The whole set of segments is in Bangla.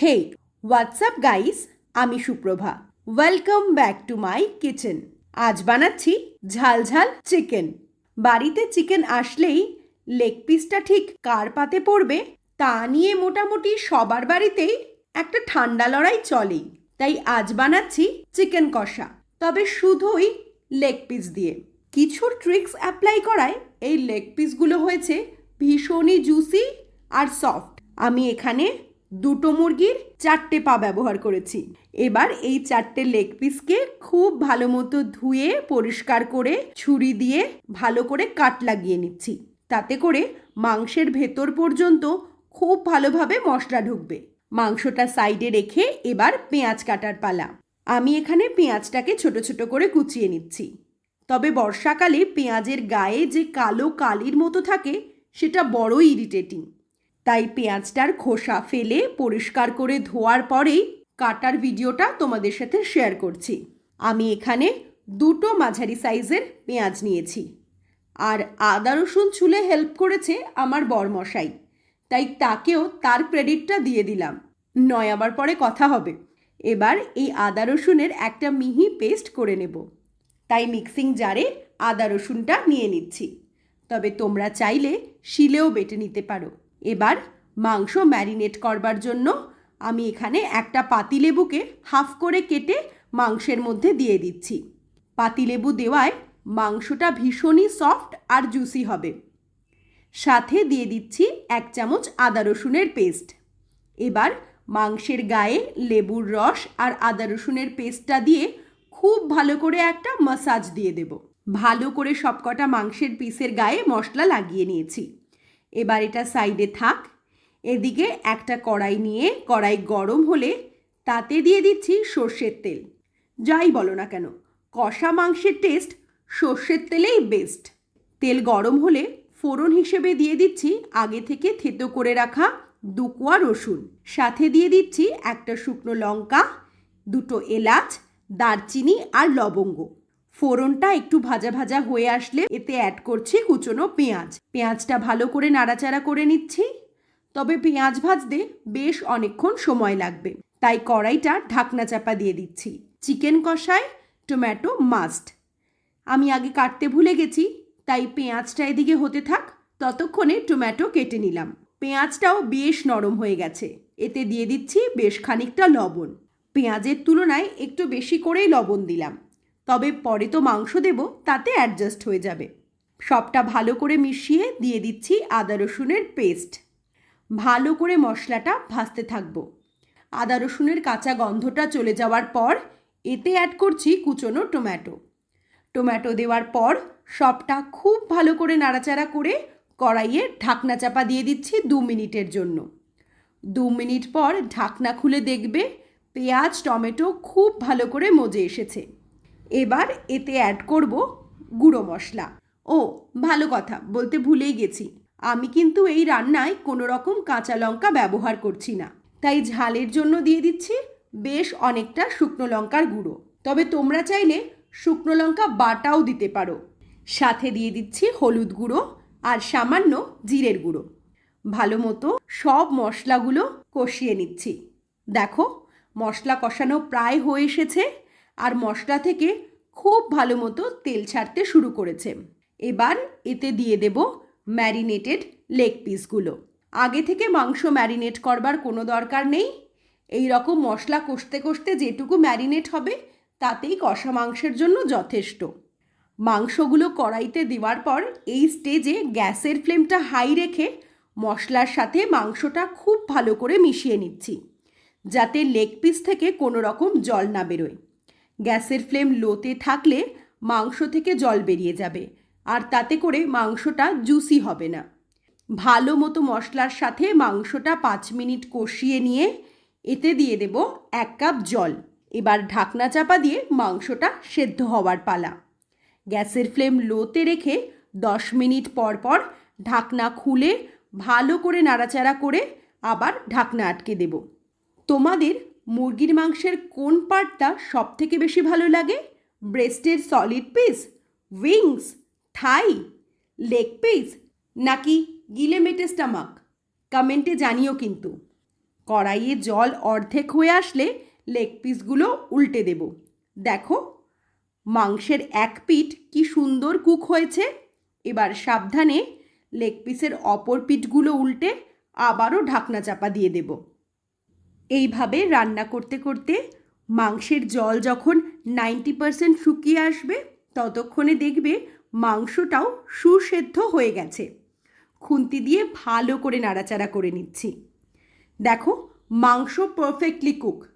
হে হোয়াটসঅ্যাপ গাইস আমি Suprabha. Welcome back to my kitchen আজ বানাচ্ছি ঝাল ঝাল চিকেন বাড়িতে চিকেন আসলেই লেগ পিসটা ঠিক কার পাতে পড়বে তা নিয়ে মোটামুটি সবার বাড়িতেই একটা ঠান্ডা লড়াই চলেই। তাই আজ বানাচ্ছি চিকেন কষা। তবে শুধুই লেগ পিস দিয়ে। কিছু ট্রিক্স অ্যাপ্লাই করায় এই লেগ পিসগুলো হয়েছে ভীষণই জুসি আর সফট আমি এখানে দুটো মুরগির চারটে পা ব্যবহার করেছি। এবার এই চারটে লেগ পিসকে খুব ভালো মতো ধুয়ে, পরিষ্কার করে, ছুরি দিয়ে ভালো করে কাট লাগিয়ে নিচ্ছি। তাতে করে মাংসের ভেতর পর্যন্ত খুব ভালোভাবে মশলা ঢুকবে। মাংসটা সাইডে রেখে এবার পেঁয়াজ কাটার পালা। আমি এখানে পেঁয়াজটাকে ছোট ছোট করে কুচিয়ে নিচ্ছি। তবে বর্ষাকালে পেঁয়াজের গায়ে যে কালো কালির মতো থাকে, সেটা বড়ই ইরিটেটিং তাই পেঁয়াজটার খোসা ফেলে পরিষ্কার করে ধোয়ার পরেই কাটার ভিডিওটা তোমাদের সাথে শেয়ার করছি। আমি এখানে দুটো মাঝারি সাইজের পেঁয়াজ নিয়েছি। আর আদা রসুন ছুলে হেল্প করেছে আমার বরমশাই। তাই তাকেও তার ক্রেডিটটা দিয়ে দিলাম। নয় আবার পরে কথা হবে। এবার এই আদা রসুনের একটা মিহি পেস্ট করে নেব। তাই মিক্সিং জারে আদা রসুনটা নিয়ে নিচ্ছি। তবে তোমরা চাইলে শিলেও বেটে নিতে পারো। এবার মাংস ম্যারিনেট করবার জন্য আমি এখানে একটা পাতিলেবুকে হাফ করে কেটে মাংসের মধ্যে দিয়ে দিচ্ছি। পাতিলেবু দেওয়ায় মাংসটা ভীষণই সফট আর জুসি হবে। সাথে দিয়ে দিচ্ছি এক চামচ আদা রসুনের পেস্ট। এবার মাংসের গায়ে লেবুর রস আর আদা রসুনের পেস্টটা দিয়ে খুব ভালো করে একটা মাসাজ দিয়ে দেব। ভালো করে সবকটা মাংসের পিসের গায়ে মশলা লাগিয়ে নিয়েছি। এবার এটা সাইডে থাক। এদিকে একটা কড়াই নিয়ে, কড়াই গরম হলে তাতে দিয়ে দিচ্ছি সর্ষের তেল। যাই বলো না কেন, কষা মাংসের টেস্ট সর্ষের তেলেই বেস্ট তেল গরম হলে ফোড়ন হিসেবে দিয়ে দিচ্ছি আগে থেকে থেতো করে রাখা দু কোয়া রসুন। সাথে দিয়ে দিচ্ছি একটা শুকনো লঙ্কা, দুটো এলাচ, দারচিনি আর লবঙ্গ। ফোড়নটা একটু ভাজা ভাজা হয়ে আসলে এতে অ্যাড করছি কুচনো পেঁয়াজ। পেঁয়াজটা ভালো করে নাড়াচাড়া করে নিচ্ছি। তবে পেঁয়াজ ভাজতে বেশ অনেকক্ষণ সময় লাগবে। তাই কড়াইটা ঢাকনা চাপা দিয়ে দিচ্ছি। চিকেন কষায় টমেটো মাস্ট আমি আগে কাটতে ভুলে গেছি, তাই পেঁয়াজটা এদিকে হতে থাক। ততক্ষণে টমেটো কেটে নিলাম। পেঁয়াজটাও বেশ নরম হয়ে গেছে। এতে দিয়ে দিচ্ছি বেশ খানিকটা লবণ। পেঁয়াজের তুলনায় একটু বেশি করেই লবণ দিলাম। তবে পরে তো মাংস দেব, তাতে অ্যাডজাস্ট হয়ে যাবে। সবটা ভালো করে মিশিয়ে দিয়ে দিচ্ছি আদা রসুনের পেস্ট ভালো করে মশলাটা ভাজতে থাকব। আদা রসুনের কাঁচা গন্ধটা চলে যাওয়ার পর এতে অ্যাড করছি কুচনো টমেটো। টমেটো দেওয়ার পর সবটা খুব ভালো করে নাড়াচাড়া করে কড়াইয়ে ঢাকনা চাপা দিয়ে দিচ্ছি দু মিনিটের জন্য। দু মিনিট পর ঢাকনা খুলে দেখবে পেঁয়াজ, টমেটো খুব ভালো করে মজে এসেছে। এবার এতে অ্যাড করব গুঁড়ো মশলা। ও, ভালো কথা, বলতে ভুলেই গেছি। আমি কিন্তু এই রান্নায় কোনো রকম কাঁচা লঙ্কা ব্যবহার করছি না। তাই ঝালের জন্য দিয়ে দিচ্ছি বেশ অনেকটা শুকনো লঙ্কার গুঁড়ো। তবে তোমরা চাইলে শুকনো লঙ্কা বাটাও দিতে পারো। সাথে দিয়ে দিচ্ছি হলুদ গুঁড়ো আর সামান্য জিরের গুঁড়ো। ভালো মতো সব মশলাগুলো কষিয়ে নিচ্ছি। দেখো, মশলা কষানো প্রায় হয়ে এসেছে। আর মশলা থেকে খুব ভালো মতো তেল ছাড়তে শুরু করেছে। এবার এতে দিয়ে দেব ম্যারিনেটেড লেগ পিসগুলো। আগে থেকে মাংস ম্যারিনেট করবার কোনো দরকার নেই। এই রকম মশলা কষতে কষতে যেটুকু ম্যারিনেট হবে, তাতেই কষা মাংসের জন্য যথেষ্ট। মাংসগুলো কড়াইতে দেওয়ার পর এই স্টেজে গ্যাসের ফ্লেমটা হাই রেখে মশলার সাথে মাংসটা খুব ভালো করে মিশিয়ে নিচ্ছি, যাতে লেগ পিস থেকে কোনো রকম জল না বেরোয়। গ্যাসের ফ্লেম লোতে থাকলে মাংস থেকে জল বেরিয়ে যাবে, আর তাতে করে মাংসটা জুসি হবে না। ভালো মতো মশলার সাথে মাংসটা পাঁচ মিনিট কষিয়ে নিয়ে এতে দিয়ে দেব এক কাপ জল। এবার ঢাকনা চাপা দিয়ে মাংসটা সেদ্ধ হওয়ার পালা। গ্যাসের ফ্লেম লোতে রেখে দশ মিনিট পর পর ঢাকনা খুলে ভালো করে নাড়াচাড়া করে আবার ঢাকনা আটকে দেব। তোমাদের মুরগির মাংসের কোন পার্টটা সব থেকে বেশি ভালো লাগে? ব্রেস্টের solid piece wings thigh leg piece নাকি গিলে মেটে স্টামাক কমেন্টে জানিও কিন্তু। কড়াইয়ে জল অর্ধেক হয়ে আসলে লেগ পিসগুলো উল্টে দেব। দেখো, মাংসের এক পিঠ কি সুন্দর কুক হয়েছে। এবার সাবধানে লেগ পিসের অপর পিঠগুলো উল্টে আবারও ঢাকনা চাপা দিয়ে দেব। এইভাবে রান্না করতে করতে মাংসের জল যখন নাইনটি পারসেন্ট শুকিয়ে আসবে, ততক্ষণে দেখবে মাংসটাও সুসেদ্ধ হয়ে গেছে। খুন্তি দিয়ে ভালো করে নাড়াচাড়া করে নিচ্ছি। দেখো, মাংস পারফেক্টলি কুক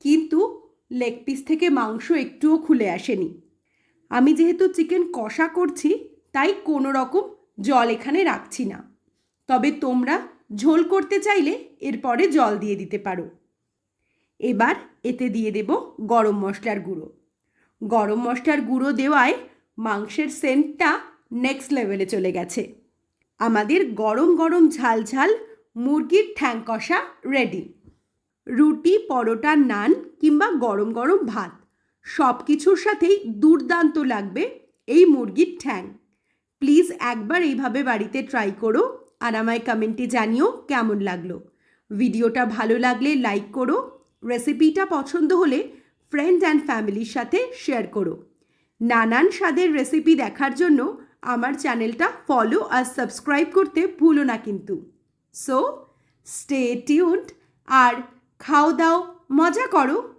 কিন্তু লেগ পিস থেকে মাংস একটুও খুলে আসেনি। আমি যেহেতু চিকেন কষা করছি, তাই কোনো রকম জল এখানে রাখছি না। তবে তোমরা ঝোল করতে চাইলে এরপরে জল দিয়ে দিতে পারো। এবার এতে দিয়ে দেব গরম মশলার গুঁড়ো। গরম মশলার গুঁড়ো দেওয়ায় মাংসের সেন্টটা নেক্সট লেভেলে চলে গেছে। আমাদের গরম গরম ঝাল ঝাল মুরগির ঠ্যাং কষা রেডি রুটি, পরোটা, নান কিংবা গরম গরম ভাত সব কিছুর সাথেই দুর্দান্ত লাগবে এই মুরগির ঠ্যাং। প্লিজ একবার এইভাবে বাড়িতে ট্রাই করো আর আমায় কমেন্টে জানিও কেমন লাগল। ভিডিওটা ভালো লাগলে লাইক করো রেসিপিটা পছন্দ হলে ফ্রেন্ড অ্যান্ড ফ্যামিলির সাথে শেয়ার করো। নানান স্বাদের রেসিপি দেখার জন্য আমার চ্যানেলটা ফলো আর সাবস্ক্রাইব করতে ভুলো না কিন্তু। সো স্টে টিউন্ড আর খাও দাও, মজা করো।